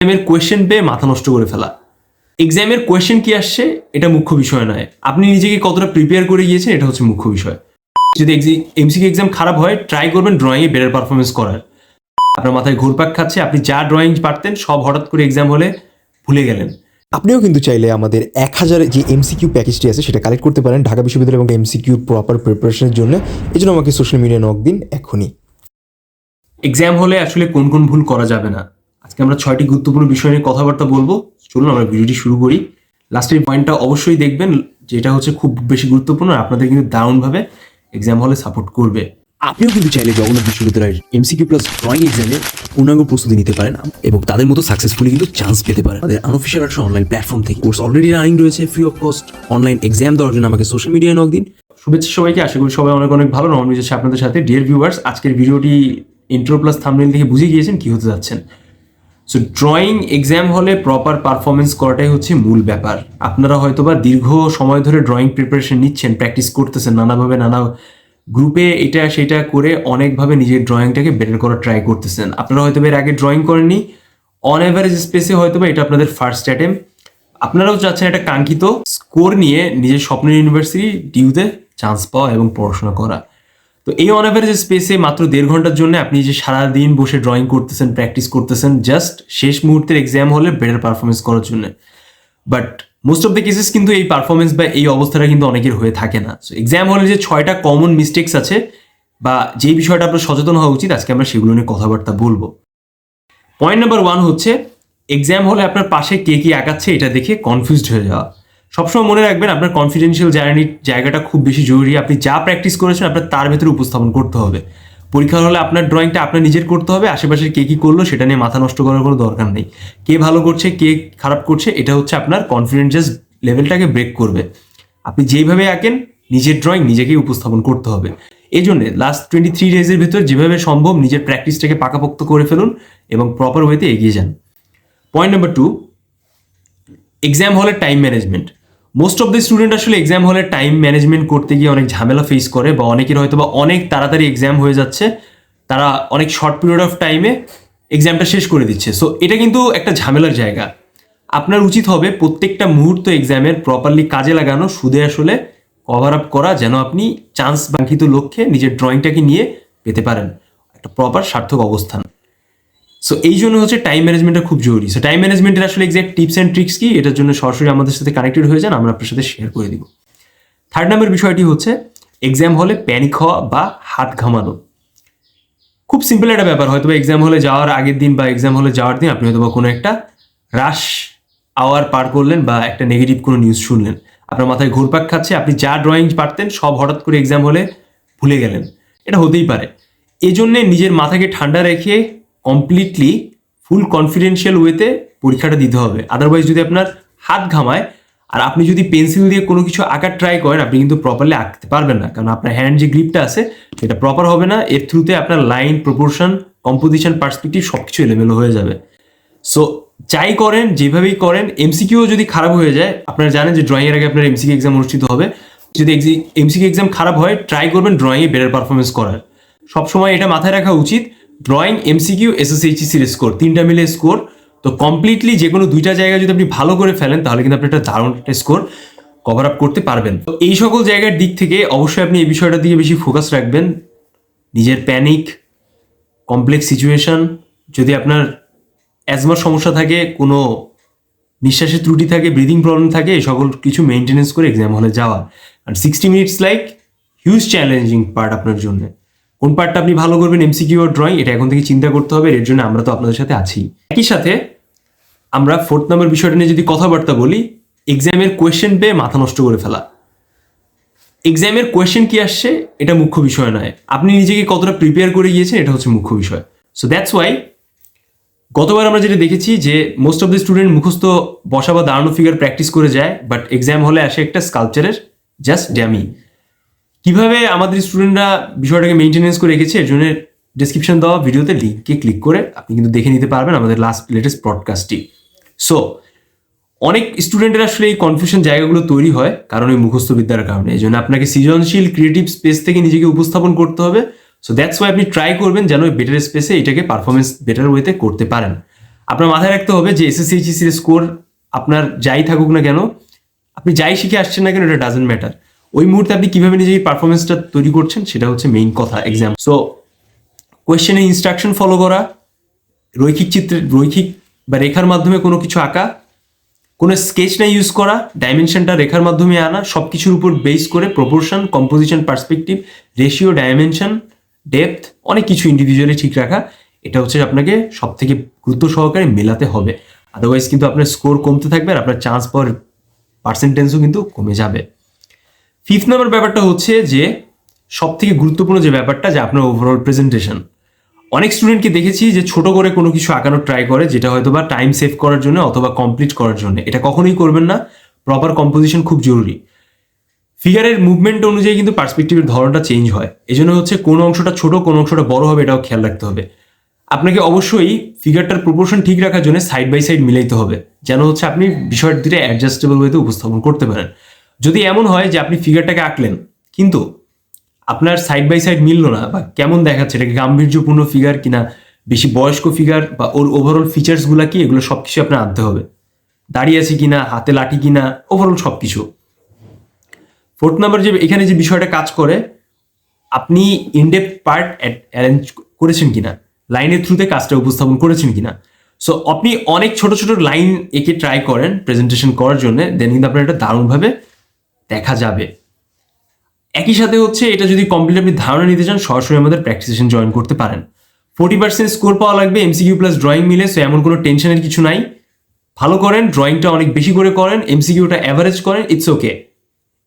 এক্সামের কোয়েশ্চেন পেয়ে মাথা নষ্ট করে ফেলা। এক্সামের কোয়েশ্চেন কি আসছে? এটা মুখ্য বিষয় নয়। আপনি নিজেকে কতটা প্রিপেয়ার করে গিয়েছেন এটা হচ্ছে মুখ্য বিষয়। যদি এমসিকিউ এক্সাম খারাপ হয় ট্রাই করবেন ড্রয়িংয়ে বেটার পারফরমেন্স করার। আপনার মাথায় ঘুরপাক খাচ্ছে আপনি যা ড্রয়িং পারতেন সব হঠাৎ করে এক্সাম হলে ভুলে গেলেন। আপনিও কিন্তু চাইলে আমাদের এক হাজার যে এমসিকিউ প্যাকেজটি আছে সেটা কালেক্ট করতে পারেন ঢাকা বিশ্ববিদ্যালয় এবং এমসিকিউ প্রপার প্রিপারেশনের জন্য। এই জন্য আমাকে সোশ্যাল মিডিয়া নক দিন এখনই। এক্সাম হলে আসলে কোন কোন ভুল করা যাবে না। আজকে আমরা ছয়টি গুরুত্বপূর্ণ বিষয় নিয়ে কথাবার্তা বলব। চলুন আমরা ভিডিওটি শুরু করি। লাস্টের পয়েন্টটা অবশ্যই দেখবেন যেটা হচ্ছে খুব বেশি গুরুত্বপূর্ণ আপনাদের কিন্তু দারুণভাবে এক্সাম হলে সাপোর্ট করবে। আপনিও কিন্তু চাইলে জগন্নাথ বিশ্ববিদ্যালয়ের এমসিকিউ প্লাস ড্রয়িং এক্সামে পূর্ণাঙ্গ প্রস্তুতি নিতে পারেন এবং তাদের মতো সাকসেসফুলি কিন্তু চান্স পেতে পারেন। আমাদের আনঅফিসিয়াল একটা অনলাইন প্ল্যাটফর্ম থেকে কোর্স অলরেডি রানিং রয়েছে free of cost online exam দেওয়ার জন্য আমাকে সোশ্যাল মিডিয়ায় নক দিন। শুভেচ্ছা সবাইকে আশা করি সবাই অনেক অনেক ভালো। যাচ্ছে আপনাদের সাথে ডিয়ার ভিউয়ার্স আজকের ভিডিওটি ইন্ট্রো প্লাস থামনেল দেখে বুঝে গিয়েছেন কি হতে যাচ্ছেন। সো ড্রয়িং এক্সাম হলে প্রপার পারফরমেন্স করাটাই হচ্ছে মূল ব্যাপার। আপনারা হয়তোবা দীর্ঘ সময় ধরে ড্রয়িং প্রিপারেশন নিচ্ছেন প্র্যাকটিস করতেছেন, নানাভাবে নানা গ্রুপে এটা সেটা করে অনেকভাবে নিজের ড্রয়িংটাকে বেটার করার ট্রাই করতেছেন। আপনারা হয়তো এর আগে ড্রয়িং করেননি। অন এভারেজ স্পেসে হয়তো বা এটা আপনাদের ফার্স্ট অ্যাটেম্প আপনারাও চাচ্ছেন একটা কাঙ্ক্ষিত স্কোর নিয়ে নিজের স্বপ্নের ইউনিভার্সিটি ডিউতে চান্স পাওয়া এবং পড়াশোনা করা। তো এই অন স্পেসে মাত্র দেড় ঘণ্টার জন্য আপনি যে সারা দিন বসে ড্রয়িং করতেছেন প্র্যাকটিস করতেছেন জাস্ট শেষ মুহূর্তের এক্সাম হলে বেটার পারফরমেন্স করার জন্য। But most of the cases কিন্তু এই পারফরমেন্স বা এই অবস্থাটা কিন্তু অনেকের হয়ে থাকে না। সো এক্সাম হলে যে ছয়টা কমন মিস্টেক্স আছে বা যেই বিষয়টা আপনার সচেতন হওয়া উচিত, আজকে আমরা সেগুলো নিয়ে কথাবার্তা বলব। পয়েন্ট নাম্বার ওয়ান হচ্ছে এক্সাম হলে আপনার পাশে কে কি আঁকাচ্ছে এটা দেখে কনফিউজড হয়ে যাওয়া। সবসময় মনে রাখবেন আপনার কনফিডেন্সিয়াল জার্নির জায়গাটা খুব বেশি জরুরি। আপনি যা প্র্যাকটিস করেছেন আপনার তার ভেতরে উপস্থাপন করতে হবে। পরীক্ষা হলে আপনার ড্রয়িংটা আপনার নিজের করতে হবে, আশেপাশে কে কী করল সেটা নিয়ে মাথা নষ্ট করার কোনো দরকার নেই। কে ভালো করছে, কে খারাপ করছে, এটা হচ্ছে আপনার কনফিডেন্স লেভেলটাকে ব্রেক করবে। আপনি যেইভাবে আঁকেন, নিজের ড্রয়িং নিজেকেই উপস্থাপন করতে হবে। এই জন্য লাস্ট টোয়েন্টি থ্রি ডেজের ভিতর যেভাবে সম্ভব নিজের প্র্যাকটিসটাকে পাকাপোক্ত করে ফেলুন এবং প্রপার ওয়েতে এগিয়ে যান। পয়েন্ট নাম্বার টু এক্সাম হলে time management most of the student আসলে এক্সাম হলে টাইম ম্যানেজমেন্ট করতে গিয়ে অনেক ঝামেলা ফেস করে বা অনেকের হয়তো বা অনেক তাড়াতাড়ি এক্সাম হয়ে যাচ্ছে। তারা অনেক শর্ট পিরিয়ড অফ টাইমে এক্সামটা শেষ করে দিচ্ছে। সো এটা কিন্তু একটা ঝামেলার জায়গা। আপনার উচিত হবে প্রত্যেকটা মুহূর্ত এক্সামের প্রপারলি কাজে লাগানো, সুদে আসলে কভার আপ করা, যেন আপনি চান্স বাঙ্কিত লক্ষ্যে নিজের ড্রয়িংটাকে নিয়ে পেতে পারেন। একটা প্রপার সার্থক অবস্থান। সো এই জন্য হচ্ছে টাইম ম্যানেজমেন্টটা খুব জরুরি। সো টাইম ম্যানেজমেন্টের আসলে এক্সাক্ট টিপস অ্যান্ড ট্রিক্স কি? এটার জন্য সরাসরি আমাদের সাথে কানেক্টেড হয়ে যান, আমরা আপনার সাথে শেয়ার করে দিব। থার্ড নাম্বার বিষয়টি হচ্ছে এক্সাম হলে প্যানিক হওয়া বা হাত ঘামানো। খুব সিম্পল একটা ব্যাপার হয়তো এক্সাম হলে যাওয়ার আগের দিন বা এক্সাম হলে যাওয়ার দিন আপনি হয়তো বা কোনো একটা রাশ আওয়ার পার করলেন বা একটা নেগেটিভ কোনো নিউজ শুনলেন। আপনার মাথায় ঘুরপাক খাচ্ছে, আপনি যা ড্রয়িং পারতেন সব হঠাৎ করে এক্সাম হলে ভুলে গেলেন। এটা হতেই পারে। এই জন্যে নিজের মাথাকে ঠান্ডা রেখে কমপ্লিটলি ফুল কনফিডেন্সিয়াল ওয়েতে পরীক্ষাটা দিতে হবে। আদারওয়াইজ যদি আপনার হাত ঘামায়, আর আপনি যদি পেন্সিল দিয়ে কোনো কিছু আঁকার ট্রাই করেন, আপনি কিন্তু প্রপারলি আঁকতে পারবেন না। কারণ আপনার হ্যান্ড যে গ্রিপটা আছে, সেটা প্রপার হবে না। এর থ্রুতে আপনার লাইন প্রপোর্শন কম্পোজিশন পার্সপেক্টিভ সব কিছু এলোমেলো হয়ে যাবে। সো যাই করেন, যেভাবেই করেন এমসিকিউ যদি খারাপ হয়ে যায়, আপনারা জানেন যে ড্রয়িংয়ের আগে আপনার এমসিকিউ এক্সাম অনুষ্ঠিত হবে। যদি এমসিকিউ এক্সাম খারাপ হয় ট্রাই করবেন ড্রয়িংয়ে বেটার পারফরমেন্স করার। সবসময় এটা মাথায় রাখা উচিত ড্রয়িং এমসিকিউ এসএসএইচসির স্কোর তিনটা মিলে স্কোর তো কমপ্লিটলি যে কোনো দুইটা জায়গায় যদি আপনি ভালো করে ফেলেন, তাহলে কিন্তু আপনি একটা দারুণ একটা স্কোর কভার আপ করতে পারবেন। তো এই সকল জায়গার দিক থেকে অবশ্যই আপনি এই বিষয়টার দিকে বেশি ফোকাস রাখবেন। নিজের প্যানিক কমপ্লেক্স সিচুয়েশন যদি আপনার অ্যাজমার সমস্যা থাকে, কোনো নিঃশ্বাসের ত্রুটি থাকে ব্রিদিং প্রবলেম থাকে, এই সকল কিছু মেনটেনেন্স করে এক্সাম হলে যাওয়া। আর sixty minutes like huge challenging part আপনার জন্য। কোন পার্টটা আপনি ভালো করবেন এমসিকিউ আর ড্রয়িং এটা এখন থেকে চিন্তা করতে হবে, এর জন্য আমরা তো আপনাদের সাথে আছি। একই সাথে আমরা ফোর্থ নাম্বার বিষয়টা নিয়ে যদি কথাবার্তা বলি এক্সামের কোয়েশ্চেন পেয়ে মাথা নষ্ট করে ফেলা। এক্সামের কোয়েশ্চেন কি আসছে, এটা মুখ্য বিষয় নয়। আপনি নিজেকে কতটা প্রিপেয়ার করে গিয়েছেন, এটা হচ্ছে মুখ্য বিষয়। সো দ্যাটস ওয়াই গতবার আমরা যেটা দেখেছি যে মোস্ট অফ দ্য স্টুডেন্ট মুখস্থ বসা বা দাঁড়ানো ফিগার প্র্যাকটিস করে যায় বাট এক্সাম হলে আসে একটা স্কালচারের জাস্ট ড্যামি কীভাবে আমাদের স্টুডেন্টরা বিষয়টাকে মেনটেনেন্স করে রেখেছে, এর জন্য ডিসক্রিপশন দেওয়া ভিডিওতে লিঙ্কে ক্লিক করে আপনি কিন্তু দেখে নিতে পারবেন আমাদের লাস্ট লেটেস্ট পডকাস্টটি সো অনেক স্টুডেন্টের আসলে এই কনফিউশন জায়গাগুলো তৈরি হয় কারণ এই মুখস্থ বিদ্যার কারণে। এই জন্য আপনাকে সৃজনশীল ক্রিয়েটিভ স্পেস থেকে নিজেকে উপস্থাপন করতে হবে। সো দ্যাটস ওয়াই আপনি ট্রাই করবেন যেন ওই বেটার স্পেসে এটাকে পারফরমেন্স বেটার ওয়েতে করতে পারেন। আপনার মাথায় রাখতে হবে যে এসএসসি এইচএসসির স্কোর আপনার যাই থাকুক না কেন, আপনি যাই শিখে আসছেন না কেন, এটা ডাজেন্ট ম্যাটার ওই মুহূর্তে আপনি কীভাবে নিজের পারফরমেন্সটা তৈরি করছেন সেটা হচ্ছে মেইন কথা এক্সাম সো কোয়েশ্চেনে ইনস্ট্রাকশন ফলো করা, রৈখিক চিত্রে, রৈখিক বা রেখার মাধ্যমে কোনো কিছু আঁকা, কোনো স্কেচ না ইউজ করা ডাইমেনশনটা রেখার মাধ্যমে আনা সব কিছুর উপর বেস করে proportion composition perspective ratio dimension depth অনেক কিছু ইন্ডিভিজুয়ালি ঠিক রাখা, এটা হচ্ছে আপনাকে সব থেকে গুরুত্ব সহকারে মেলাতে হবে। আদারওয়াইজ কিন্তু আপনার স্কোর কমতে থাকবে আর আপনার চান্স পাওয়ার পার্সেন্টেজও কিন্তু কমে যাবে। ফিফথ নাম্বার ব্যাপারটা হচ্ছে যে সব থেকে গুরুত্বপূর্ণ যে ব্যাপারটা, যে আপনার ওভারঅল প্রেজেন্টেশন অনেক স্টুডেন্টকে দেখেছি যে ছোট করে কোনো কিছু আঁকানোর ট্রাই করে, যেটা হয়তো বা টাইম সেভ করার জন্য অথবা কমপ্লিট করার জন্য। এটা কখনোই করবেন না। প্রপার কম্পোজিশন খুব জরুরি। ফিগারের মুভমেন্ট অনুযায়ী কিন্তু পার্সপেক্টিভের ধরনটা চেঞ্জ হয়। এই জন্য হচ্ছে কোন অংশটা ছোট, কোন অংশটা বড় হবে, এটাও খেয়াল রাখতে হবে। আপনাকে অবশ্যই ফিগারটার প্রপোর্শন ঠিক রাখার জন্য সাইড বাই সাইড মিলাইতে হবে। যেন হচ্ছে আপনি বিষয়ের অ্যাডজাস্টেবল ওয়েতে উপস্থাপন করতে পারেন। যদি এমন হয় যে আপনি ফিগারটাকে আঁকলেন, কিন্তু আপনার সাইড বাই সাইড মিলল না বা কেমন দেখাচ্ছে এটাকে গাম্ভীর্যপূর্ণ ফিগার কিনা, বেশি বয়স্ক ফিগার বা ওর ওভারঅল ফিচার্সগুলো কি, এগুলো সব কিছু আপনার আনতে হবে। দাঁড়িয়ে আছে কিনা, হাতে লাঠি কিনা ওভারঅল সব কিছু ফোর্থ নাম্বার যে, এখানে যে বিষয়টা কাজ করে, আপনি ইনডেপ পার্ট অ্যারেঞ্জ করেছেন কিনা লাইনের থ্রুতে কাজটা উপস্থাপন করেছেন কিনা। সো আপনি অনেক ছোট ছোট লাইন একে ট্রাই করেন প্রেজেন্টেশন করার জন্য দেন কিন্তু আপনার এটা দারুণভাবে দেখা যাবে। একই সাথে হচ্ছে এটা যদি কমপ্লিট আপনি ধারণা নিতে চান, সরাসরি আমাদের প্র্যাকটিস সেশন জয়েন করতে পারেন। ফোর্টি পার্সেন্ট স্কোর পাওয়া লাগবে এমসিকিউ প্লাস ড্রয়িং মিলে সো এমন কোনো টেনশনের কিছু নাই। ভালো করেন ড্রয়িংটা অনেক বেশি করে করেন এমসিকিউটা অ্যাভারেজ করেন ইটস ওকে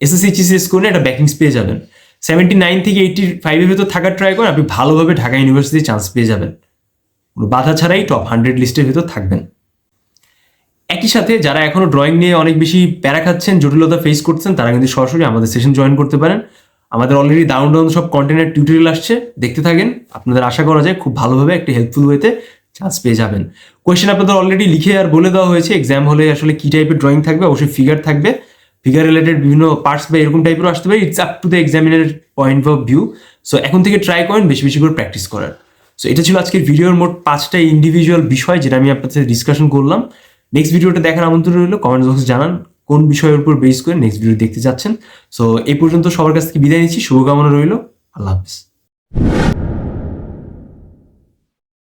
এসএসসি এইচএসসি স্কোরে একটা ব্যাকিংস পেয়ে যাবেন। সেভেন্টি নাইন থেকে এইটি ফাইভের ভেতর থাকার ট্রাই করেন, আপনি ভালোভাবে ঢাকা ইউনিভার্সিটি চান্স পেয়ে যাবেন। কোনো বাধা ছাড়াই টপ হান্ড্রেড লিস্টের ভেতর থাকবেন। একই সাথে যারা এখনও ড্রয়িং নিয়ে অনেক বেশি প্যারা খাচ্ছেন, জটিলতা ফেস করছেন, তারা কিন্তু সরাসরি আমাদের সেশন জয়েন করতে পারেন। আমাদের অলরেডি দারুণ দারুণ সব কন্টেন্টের টিউটোরিয়াল আসছে, দেখতে থাকেন। আপনাদের আশা করা যায় খুব ভালোভাবে একটা হেল্পফুল ওয়েতে চান্স পেয়ে যাবেন। কোয়েশ্চেন আপনাদের অলরেডি লিখে আর বলে দেওয়া হয়েছে এক্সাম হলে আসলে কি টাইপের ড্রয়িং থাকবে? অবশ্যই ফিগার থাকবে। ফিগার রিলেটেড বিভিন্ন পার্টস বা এরকম টাইপেরও আসতে পারে ইটস আপ টু দ্য এক্সামিনের পয়েন্ট অফ ভিউ সো এখন থেকে ট্রাই করেন, বেশি বেশি করে প্র্যাকটিস করার। সো এটা ছিল আজকের ভিডিওর মোট পাঁচটা ইন্ডিভিজুয়াল বিষয় যেটা আমি আপনার সাথে ডিসকাশন করলাম। নেক্সট ভিডিওটা দেখার আমন্ত্রণ রইল কমেন্ট বক্সে জানান কোন বিষয়ের উপর বেস করে নেক্সট ভিডিও দেখতে যাচ্ছেন সো এই পর্যন্ত সবার কাছ থেকে বিদায় নিচ্ছি, শুভকামনা রইল, আল্লাহ হাফিজ।